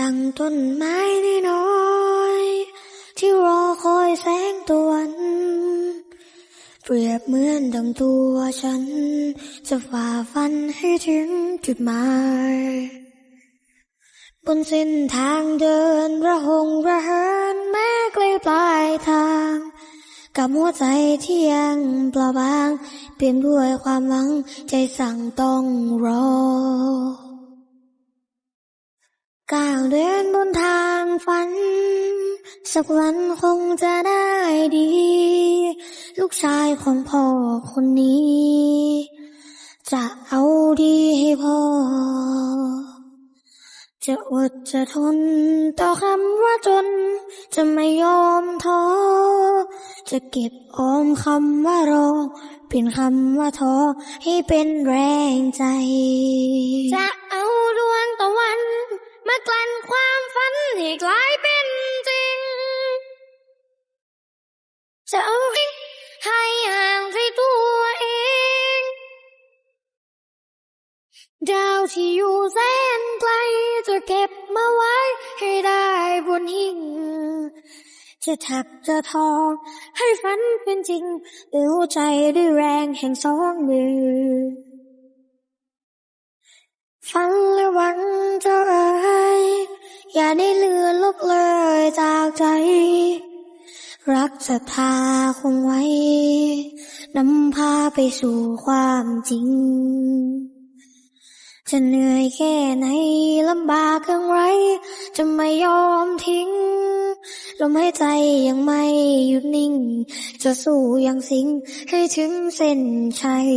ดังต้นไม้น้อยที่รอคอยแสงตะวัน เปรียบเหมือนดังตัวฉัน จะฝ่าฟันให้ถึงจุดหมาย บนเส้นทางเดินระหงระเหินแม้ไกลปลายทาง กับหัวใจที่ยังเปล่าบาง เปลี่ยนด้วยความหวังใจสั่งต้องรอ เดินบนทางฝัน สักวันคงจะได้ดี ลูกชายของพ่อคนนี้ จะเอาดีให้พ่อ จะอดจะทนต่อคำว่าจน จะไม่ยอมท้อ จะเก็บออมคำว่ารอเปลี่ยนคำว่าท้อให้เป็นแรงใจ จะ จะเอาให้ห่างใจตัวเอง ดาวที่อยู่แสนไกลจะเก็บมาไว้ให้ได้บนหิ่งจะถักจะทอให้ฝันเป็นจริงด้วยหัวใจด้วยแรงแห่งสองมือฝันและหวังจะเอ่ยอย่าได้เลือนลบเลยจากใจ รักศรัทธาคงไว้ นำพาไปสู่ความจริง จะเหนื่อยแค่ไหนลำบากอย่างไร จะไม่ยอมทิ้งลมหายใจยังไม่หยุดนิ่ง จะสู้อย่างสิงให้ถึงเส้นชัย